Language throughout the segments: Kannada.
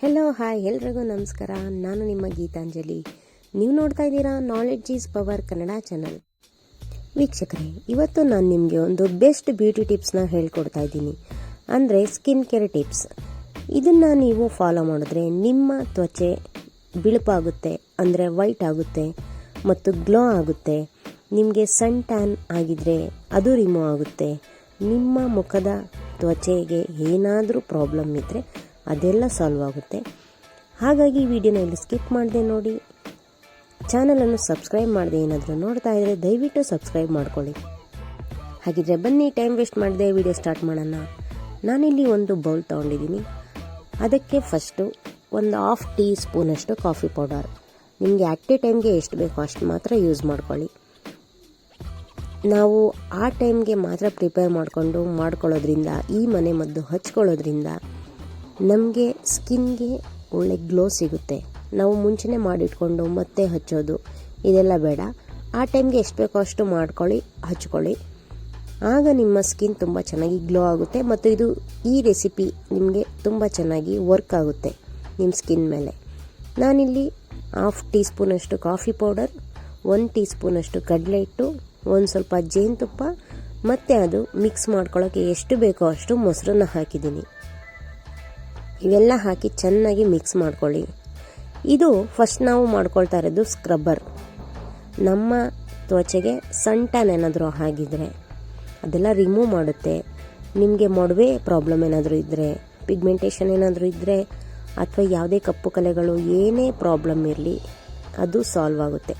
ಹೆಲೋ ಹಾಯ್ ಎಲ್ರಿಗೂ ನಮಸ್ಕಾರ. ನಾನು ನಿಮ್ಮ ಗೀತಾಂಜಲಿ. ನೀವು ನೋಡ್ತಾ ಇದ್ದೀರಾ knowledge is power Kannada channel ವೀಕ್ಷಕರೇ, ಇವತ್ತು ನಾನು ನಿಮಗೆ ಒಂದು ಬೆಸ್ಟ್ ಬ್ಯೂಟಿ ಟಿಪ್ಸ್ನ ಹೇಳ್ಕೊಡ್ತಾ ಇದ್ದೀನಿ. ಅಂದರೆ ಸ್ಕಿನ್ ಕೇರ್ ಟಿಪ್ಸ್ ಇದನ್ನು ನೀವು ಫಾಲೋ ಮಾಡಿದ್ರೆ ನಿಮ್ಮ ತ್ವಚೆ ಬಿಳುಪಾಗುತ್ತೆ, ಅಂದರೆ ವೈಟ್ ಆಗುತ್ತೆ ಮತ್ತು ಗ್ಲೋ ಆಗುತ್ತೆ. ನಿಮಗೆ ಸನ್ ಟ್ಯಾನ್ ಆಗಿದ್ರೆ ಅದು ರಿಮೂವ್ ಆಗುತ್ತೆ. ನಿಮ್ಮ ಮುಖದ ತ್ವಚೆಗೆ ಏನಾದರೂ ಪ್ರಾಬ್ಲಮ್ ಇದ್ದರೆ ಅದೆಲ್ಲ ಸಾಲ್ವ್ ಆಗುತ್ತೆ. ಹಾಗಾಗಿ ಈ ವಿಡಿಯೋನ ಇಲ್ಲಿ ಸ್ಕಿಪ್ ಮಾಡಿದೆ ನೋಡಿ. ಚಾನಲನ್ನು ಸಬ್ಸ್ಕ್ರೈಬ್ ಮಾಡಿದೆ ಏನಾದರೂ ನೋಡ್ತಾ ಇದ್ದರೆ ದಯವಿಟ್ಟು ಸಬ್ಸ್ಕ್ರೈಬ್ ಮಾಡ್ಕೊಳ್ಳಿ. ಹಾಗಿದ್ರೆ ಬನ್ನಿ ಟೈಮ್ ವೇಸ್ಟ್ ಮಾಡಿದೆ ವಿಡಿಯೋ ಸ್ಟಾರ್ಟ್ ಮಾಡೋಣ. ನಾನಿಲ್ಲಿ ಒಂದು ಬೌಲ್ ತೊಗೊಂಡಿದ್ದೀನಿ. ಅದಕ್ಕೆ ಫಸ್ಟು ಒಂದು ಹಾಫ್ ಟೀ ಸ್ಪೂನಷ್ಟು ಕಾಫಿ ಪೌಡರ್ ನಿಮಗೆ ಎ ಟೈಮ್ಗೆ ಎಷ್ಟು ಬೇಕೋ ಅಷ್ಟು ಮಾತ್ರ ಯೂಸ್ ಮಾಡ್ಕೊಳ್ಳಿ. ನಾವು ಆ ಟೈಮ್ಗೆ ಮಾತ್ರ ಪ್ರಿಪೇರ್ ಮಾಡಿಕೊಂಡು ಮಾಡ್ಕೊಳ್ಳೋದ್ರಿಂದ, ಈ ಮನೆ ಮದ್ದು ಹಚ್ಕೊಳ್ಳೋದ್ರಿಂದ ನಮಗೆ ಸ್ಕಿನ್ಗೆ ಒಳ್ಳೆ ಗ್ಲೋ ಸಿಗುತ್ತೆ. ನಾವು ಮುಂಚೆನೇ ಮಾಡಿಟ್ಕೊಂಡು ಮತ್ತೆ ಹಚ್ಚೋದು. ಇದೆಲ್ಲ ಬೇಡ. ಆ ಟೈಮ್ಗೆ ಎಷ್ಟು ಬೇಕೋ ಅಷ್ಟು ಮಾಡ್ಕೊಳ್ಳಿ, ಹಚ್ಕೊಳ್ಳಿ. ಆಗ ನಿಮ್ಮ ಸ್ಕಿನ್ ತುಂಬ ಚೆನ್ನಾಗಿ ಗ್ಲೋ ಆಗುತ್ತೆ ಮತ್ತು ಇದು ಈ ರೆಸಿಪಿ ನಿಮಗೆ ತುಂಬ ಚೆನ್ನಾಗಿ ವರ್ಕ್ ಆಗುತ್ತೆ ನಿಮ್ಮ ಸ್ಕಿನ್ ಮೇಲೆ. ನಾನಿಲ್ಲಿ ಹಾಫ್ ಟೀ ಸ್ಪೂನಷ್ಟು ಕಾಫಿ ಪೌಡರ್ ಒಂದು ಟೀ ಸ್ಪೂನಷ್ಟು ಕಡಲೆ ಹಿಟ್ಟು, ಒಂದು ಸ್ವಲ್ಪ ಜೇನುತುಪ್ಪ, ಮತ್ತು ಅದು ಮಿಕ್ಸ್ ಮಾಡ್ಕೊಳ್ಳೋಕ್ಕೆ ಎಷ್ಟು ಬೇಕೋ ಅಷ್ಟು ಮೊಸರನ್ನ ಹಾಕಿದ್ದೀನಿ. ಇವೆಲ್ಲ ಹಾಕಿ ಚೆನ್ನಾಗಿ ಮಿಕ್ಸ್ ಮಾಡ್ಕೊಳ್ಳಿ. ಇದು ಫಸ್ಟ್ ನಾವು ಮಾಡ್ಕೊಳ್ತಾ ಇರೋದು ಸ್ಕ್ರಬ್ಬರ್. ನಮ್ಮ ತ್ವಚೆಗೆ ಸಣ್ಣ ಟ್ಯಾನ್ ಏನಾದರೂ ಆಗಿದ್ರೆ ಅದೆಲ್ಲ ರಿಮೂವ್ ಮಾಡುತ್ತೆ. ನಿಮಗೆ ಮೊಡವೆ ಪ್ರಾಬ್ಲಮ್ ಏನಾದರೂ ಇದ್ದರೆ ಪಿಗ್ಮೆಂಟೇಷನ್ ಏನಾದರೂ ಇದ್ದರೆ ಅಥವಾ ಯಾವುದೇ ಕಪ್ಪು ಕಲೆಗಳು ಏನೇ ಪ್ರಾಬ್ಲಮ್ ಇರಲಿ, ಅದು ಸಾಲ್ವ್ ಆಗುತ್ತೆ.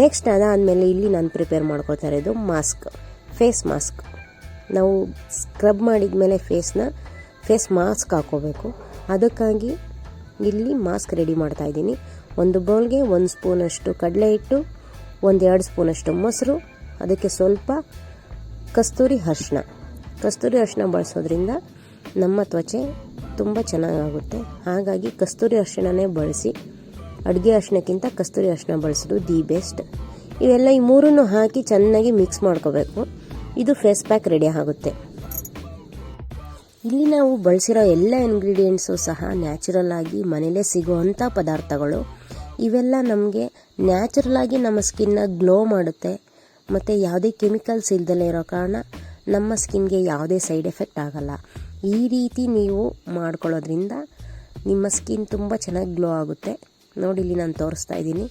ನೆಕ್ಸ್ಟ್ ಅದಾದಮೇಲೆ ಇಲ್ಲಿ ನಾನು ಪ್ರಿಪೇರ್ ಮಾಡ್ಕೋತಾ ಇರೋದು ಮಾಸ್ಕ್, ಫೇಸ್ ಮಾಸ್ಕ್. ನಾವು ಸ್ಕ್ರಬ್ ಮಾಡಿದ ಮೇಲೆ ಫೇಸ್ನ ಫೇಸ್ ಮಾಸ್ಕ್ ಹಾಕೋಬೇಕು. ಅದಕ್ಕಾಗಿ ಇಲ್ಲಿ ಮಾಸ್ಕ್ ರೆಡಿ ಮಾಡ್ತಾ ಇದ್ದೀನಿ. ಒಂದು ಬೌಲ್ಗೆ ಒಂದು ಸ್ಪೂನಷ್ಟು ಕಡಲೆ ಹಿಟ್ಟು, ಒಂದೆರಡು ಸ್ಪೂನಷ್ಟು ಮೊಸರು, ಅದಕ್ಕೆ ಸ್ವಲ್ಪ ಕಸ್ತೂರಿ ಅರ್ಶಿನ ಕಸ್ತೂರಿ ಅರ್ಶಿನ ಬಳಸೋದ್ರಿಂದ ನಮ್ಮ ತ್ವಚೆ ತುಂಬ ಚೆನ್ನಾಗಾಗುತ್ತೆ. ಹಾಗಾಗಿ ಕಸ್ತೂರಿ ಅರಿಶಿಣನೇ ಬಳಸಿ, ಅಡುಗೆ ಅರಿಶಿಣಕ್ಕಿಂತ ಕಸ್ತೂರಿ ಅರಿಶಿನ ಬಳಸೋದು ದಿ ಬೆಸ್ಟ್. ಇವೆಲ್ಲ ಈ ಮೂರನ್ನು ಹಾಕಿ ಚೆನ್ನಾಗಿ ಮಿಕ್ಸ್ ಮಾಡ್ಕೋಬೇಕು. ಇದು ಫೇಸ್ ಪ್ಯಾಕ್ ರೆಡಿ ಆಗುತ್ತೆ. ಇಲ್ಲಿ ನಾವು ಬಳಸಿರೋ ಎಲ್ಲ ಇಂಗ್ರೀಡಿಯೆಂಟ್ಸು ಸಹ ನ್ಯಾಚುರಲ್ ಆಗಿ ಮನೇಲೇ ಸಿಗುವಂಥ ಪದಾರ್ಥಗಳು. ಇವೆಲ್ಲ ನಮಗೆ ನ್ಯಾಚುರಲ್ ಆಗಿ ನಮ್ಮ ಸ್ಕಿನ್ನ ಗ್ಲೋ ಮಾಡುತ್ತೆ. ಮತ್ತು ಯಾವುದೇ ಕೆಮಿಕಲ್ಸ್ ಇಲ್ದಲೇ ಇರೋ ಕಾರಣ ನಮ್ಮ ಸ್ಕಿನ್ಗೆ ಯಾವುದೇ ಸೈಡ್ ಎಫೆಕ್ಟ್ ಆಗಲ್ಲ. ಈ ರೀತಿ ನೀವು ಮಾಡ್ಕೊಳ್ಳೋದ್ರಿಂದ ನಿಮ್ಮ ಸ್ಕಿನ್ ತುಂಬ ಚೆನ್ನಾಗಿ ಗ್ಲೋ ಆಗುತ್ತೆ. ನೋಡಿ, ಇಲ್ಲಿ ನಾನು ತೋರಿಸ್ತಾ ಇದ್ದೀನಿ.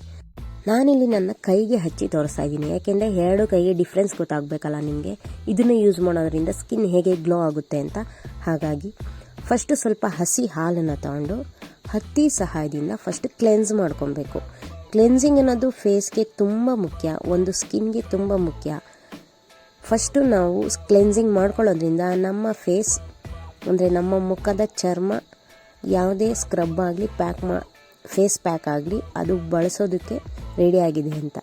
ನಾನಿಲ್ಲಿ ನನ್ನ ಕೈಗೆ ಹಚ್ಚಿ ತೋರಿಸ್ತಾ ಇದ್ದೀನಿ. ಯಾಕೆಂದರೆ ಎರಡು ಕೈಗೆ ಡಿಫ್ರೆನ್ಸ್ ಗೊತ್ತಾಗಬೇಕಲ್ಲ ನಿಮಗೆ. ಇದನ್ನು ಯೂಸ್ ಮಾಡೋದ್ರಿಂದ ಸ್ಕಿನ್ ಹೇಗೆ ಗ್ಲೋ ಆಗುತ್ತೆ ಅಂತ. ಹಾಗಾಗಿ ಫಸ್ಟು ಸ್ವಲ್ಪ ಹಸಿ ಹಾಲನ್ನು ತಗೊಂಡು ಹತ್ತಿ ಸಹಾಯದಿಂದ ಫಸ್ಟ್ ಕ್ಲೆನ್ಸ್ ಮಾಡ್ಕೊಬೇಕು. ಕ್ಲೆನ್ಸಿಂಗ್ ಅನ್ನೋದು ಫೇಸ್ಗೆ ತುಂಬ ಮುಖ್ಯ, ಒಂದು ಸ್ಕಿನ್ಗೆ ತುಂಬ ಮುಖ್ಯ. ಫಸ್ಟು ನಾವು ಕ್ಲೆನ್ಸಿಂಗ್ ಮಾಡ್ಕೊಳ್ಳೋದ್ರಿಂದ ನಮ್ಮ ಫೇಸ್ ಅಂದರೆ ನಮ್ಮ ಮುಖದ ಚರ್ಮ ಯಾವುದೇ ಸ್ಕ್ರಬ್ ಆಗಲಿ ಪ್ಯಾಕ್ ಮಾ ಫೇಸ್ ಪ್ಯಾಕ್ ಆಗಲಿ ಅದು ಬಳಸೋದಕ್ಕೆ ರೆಡಿಯಾಗಿದೆ ಅಂತ.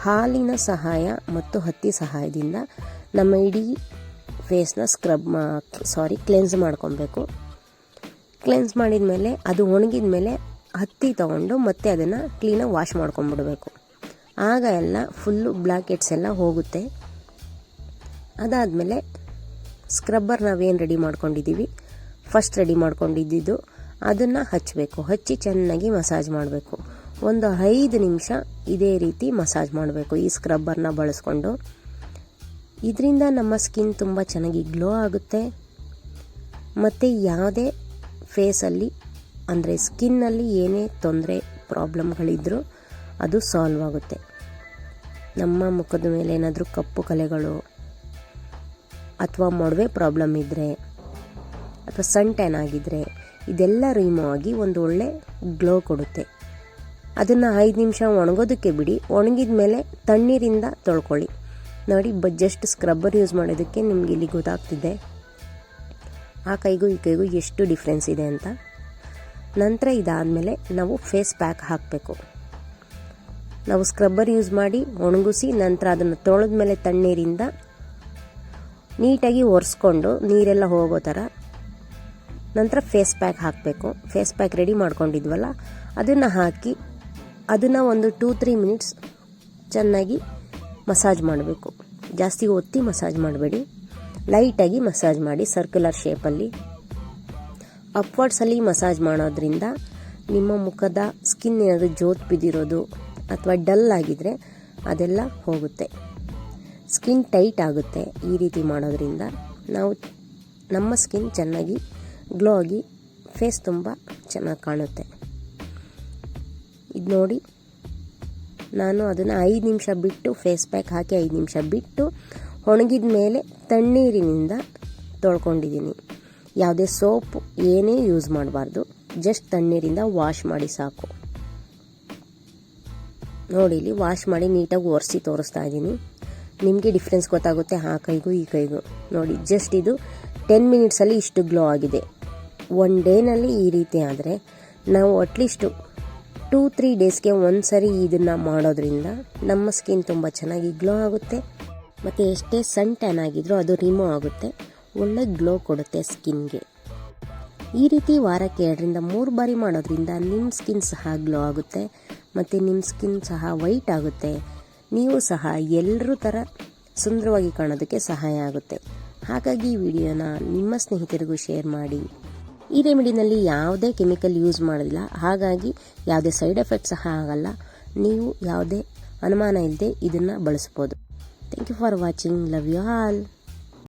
ಹಾಲಿನ ಸಹಾಯ ಮತ್ತು ಹತ್ತಿ ಸಹಾಯದಿಂದ ನಮ್ಮ ಇಡೀ ಫೇಸ್ನ ಸ್ಕ್ರಬ್ ಮಾ ಸಾರಿ ಕ್ಲೆನ್ಸ್ ಮಾಡ್ಕೊಬೇಕು. ಕ್ಲೆನ್ಸ್ ಮಾಡಿದ ಮೇಲೆ ಅದು ಒಣಗಿದ ಮೇಲೆ ಹತ್ತಿ ತೊಗೊಂಡು ಮತ್ತೆ ಅದನ್ನು ಕ್ಲೀನಾಗಿ ವಾಶ್ ಮಾಡ್ಕೊಂಬಿಡಬೇಕು ಆಗ ಎಲ್ಲ ಫುಲ್ಲು ಬ್ಲ್ಯಾಕೆಟ್ಸ್ ಎಲ್ಲ ಹೋಗುತ್ತೆ. ಅದಾದಮೇಲೆ ಸ್ಕ್ರಬ್ಬರ್ ನಾವೇನು ರೆಡಿ ಮಾಡ್ಕೊಂಡಿದ್ದೀವಿ? ಫಸ್ಟ್ ರೆಡಿ ಮಾಡ್ಕೊಂಡಿದ್ದು, ಅದನ್ನು ಹಚ್ಚಬೇಕು ಹಚ್ಚಿ ಚೆನ್ನಾಗಿ ಮಸಾಜ್ ಮಾಡಬೇಕು. ಒಂದು ಐದು ನಿಮಿಷ ಇದೇ ರೀತಿ ಮಸಾಜ್ ಮಾಡಬೇಕು ಈ ಸ್ಕ್ರಬ್ಬರ್ನ ಬಳಸ್ಕೊಂಡು. ಇದರಿಂದ ನಮ್ಮ ಸ್ಕಿನ್ ತುಂಬ ಚೆನ್ನಾಗಿ ಗ್ಲೋ ಆಗುತ್ತೆ. ಮತ್ತು ಯಾವುದೇ ಫೇಸಲ್ಲಿ ಅಂದರೆ ಸ್ಕಿನ್ನಲ್ಲಿ ಏನೇ ತೊಂದರೆ ಪ್ರಾಬ್ಲಮ್ಗಳಿದ್ರೂ ಅದು ಸಾಲ್ವ್ ಆಗುತ್ತೆ. ನಮ್ಮ ಮುಖದ ಮೇಲೆ ಏನಾದರೂ ಕಪ್ಪು ಕಲೆಗಳು ಅಥವಾ ಮೊಡವೆ ಪ್ರಾಬ್ಲಮ್ ಇದ್ದರೆ ಅಥವಾ ಸನ್ ಟ್ಯಾನ್ ಆಗಿದ್ದರೆ ಇದೆಲ್ಲ ರಿಮೂವ್ ಆಗಿ ಒಂದು ಒಳ್ಳೆ ಗ್ಲೋ ಕೊಡುತ್ತೆ. ಅದನ್ನು ಐದು ನಿಮಿಷ ಒಣಗೋದಕ್ಕೆ ಬಿಡಿ. ಒಣಗಿದ ಮೇಲೆ ತಣ್ಣೀರಿಂದ ತೊಳ್ಕೊಳ್ಳಿ. ನೋಡಿ ಬ ಜಸ್ಟ್ ಸ್ಕ್ರಬ್ಬರ್ ಯೂಸ್ ಮಾಡೋದಕ್ಕೆ ನಿಮ್ಗೆ ಇಲ್ಲಿ ಗೊತ್ತಾಗ್ತಿದೆ. ಆ ಕೈಗೂ ಈ ಕೈಗೂ ಎಷ್ಟು ಡಿಫ್ರೆನ್ಸ್ ಇದೆ ಅಂತ. ನಂತರ ಇದಾದಮೇಲೆ ನಾವು ಫೇಸ್ ಪ್ಯಾಕ್ ಹಾಕಬೇಕು. ನಾವು ಸ್ಕ್ರಬ್ಬರ್ ಯೂಸ್ ಮಾಡಿ ಒಣಗಿಸಿ ನಂತರ ಅದನ್ನು ತೊಳೆದ ಮೇಲೆ ತಣ್ಣೀರಿಂದ ನೀಟಾಗಿ ಒರೆಸ್ಕೊಂಡು ನೀರೆಲ್ಲ ಹೋಗೋ ಥರ ನಂತರ ಫೇಸ್ ಪ್ಯಾಕ್ ಹಾಕಬೇಕು. ಫೇಸ್ ಪ್ಯಾಕ್ ರೆಡಿ ಮಾಡ್ಕೊಂಡಿದ್ವಲ್ಲ, ಅದನ್ನು ಹಾಕಿ ಅದನ್ನು ಒಂದು ಟೂ ತ್ರೀ ಮಿನಿಟ್ಸ್ ಚೆನ್ನಾಗಿ ಮಸಾಜ್ ಮಾಡಬೇಕು. ಜಾಸ್ತಿ ಒತ್ತಿ ಮಸಾಜ್ ಮಾಡಬೇಡಿ. ಲೈಟಾಗಿ ಮಸಾಜ್ ಮಾಡಿ ಸರ್ಕ್ಯುಲರ್ ಶೇಪಲ್ಲಿ ಅಪ್ವರ್ಡ್ಸಲ್ಲಿ ಮಸಾಜ್ ಮಾಡೋದ್ರಿಂದ ನಿಮ್ಮ ಮುಖದ ಸ್ಕಿನ್ ಏನಾದರೂ ಜೋತ್ ಬಿದ್ದಿರೋದು ಅಥವಾ ಡಲ್ ಆಗಿದ್ರೆ ಅದೆಲ್ಲ ಹೋಗುತ್ತೆ. ಸ್ಕಿನ್ ಟೈಟ್ ಆಗುತ್ತೆ ಈ ರೀತಿ ಮಾಡೋದ್ರಿಂದ ನಾವು ನಮ್ಮ ಸ್ಕಿನ್ ಚೆನ್ನಾಗಿ ಗ್ಲೋ ಆಗಿ ಫೇಸ್ ತುಂಬ ಚೆನ್ನಾಗಿ ಕಾಣುತ್ತೆ. ಇದು ನೋಡಿ. ನಾನು ಅದನ್ನು ಐದು ನಿಮಿಷ ಬಿಟ್ಟು ಫೇಸ್ ಪ್ಯಾಕ್ ಹಾಕಿ ಐದು ನಿಮಿಷ ಬಿಟ್ಟು ಒಣಗಿದ ಮೇಲೆ ತಣ್ಣೀರಿನಿಂದ ತೊಳ್ಕೊಂಡಿದ್ದೀನಿ. ಯಾವುದೇ ಸೋಪ್ ಏನೇ ಯೂಸ್ ಮಾಡಬಾರ್ದು. ಜಸ್ಟ್ ತಣ್ಣೀರಿಂದ ವಾಶ್ ಮಾಡಿ ಸಾಕು. ನೋಡಿ ಇಲ್ಲಿ ವಾಶ್ ಮಾಡಿ ನೀಟಾಗಿ ಒರೆಸಿ ತೋರಿಸ್ತಾ ಇದ್ದೀನಿ. ನಿಮಗೆ ಡಿಫ್ರೆನ್ಸ್ ಗೊತ್ತಾಗುತ್ತೆ ಆ ಕೈಗೂ ಈ ಕೈಗೂ. ನೋಡಿ ಜಸ್ಟ್ ಇದು ಟೆನ್ ಮಿನಿಟ್ಸಲ್ಲಿ ಇಷ್ಟು ಗ್ಲೋ ಆಗಿದೆ. ಒನ್ ಡೇನಲ್ಲಿ ಈ ರೀತಿ ಆದರೆ ನಾವು ಅಟ್ಲೀಸ್ಟು ಟೂ ತ್ರೀ ಡೇಸ್ಗೆ ಒಂದು ಸರಿ ಇದನ್ನು ಮಾಡೋದ್ರಿಂದ ನಮ್ಮ ಸ್ಕಿನ್ ತುಂಬ ಚೆನ್ನಾಗಿ ಗ್ಲೋ ಆಗುತ್ತೆ. ಮತ್ತು ಎಷ್ಟೇ ಸನ್ ಟ್ಯಾನ್ ಆಗಿದ್ರೂ ಅದು ರಿಮೂವ್ ಆಗುತ್ತೆ. ಒಳ್ಳೆ ಗ್ಲೋ ಕೊಡುತ್ತೆ ಸ್ಕಿನ್ಗೆ. ಈ ರೀತಿ ವಾರಕ್ಕೆ ಎರಡರಿಂದ ಮೂರು ಬಾರಿ ಮಾಡೋದ್ರಿಂದ ನಿಮ್ಮ ಸ್ಕಿನ್ ಸಹ ಗ್ಲೋ ಆಗುತ್ತೆ. ಮತ್ತು ನಿಮ್ಮ ಸ್ಕಿನ್ ಸಹ ವೈಟ್ ಆಗುತ್ತೆ. ನೀವು ಸಹ ಎಲ್ಲರೂ ಥರ ಸುಂದರವಾಗಿ ಕಾಣೋದಕ್ಕೆ ಸಹಾಯ ಆಗುತ್ತೆ. ಹಾಗಾಗಿ ಈ ವಿಡಿಯೋನ ನಿಮ್ಮ ಸ್ನೇಹಿತರಿಗೂ ಶೇರ್ ಮಾಡಿ. ಈ ರೆಮಿಡಿನಲ್ಲಿ ಯಾವುದೇ ಕೆಮಿಕಲ್ ಯೂಸ್ ಮಾಡೋದಿಲ್ಲ ಹಾಗಾಗಿ ಯಾವುದೇ ಸೈಡ್ ಎಫೆಕ್ಟ್ ಸಹ ಆಗಲ್ಲ. ನೀವು ಯಾವುದೇ ಅನುಮಾನ ಇಲ್ಲದೆ ಇದನ್ನು ಬಳಸ್ಬೋದು thank you for watching love you all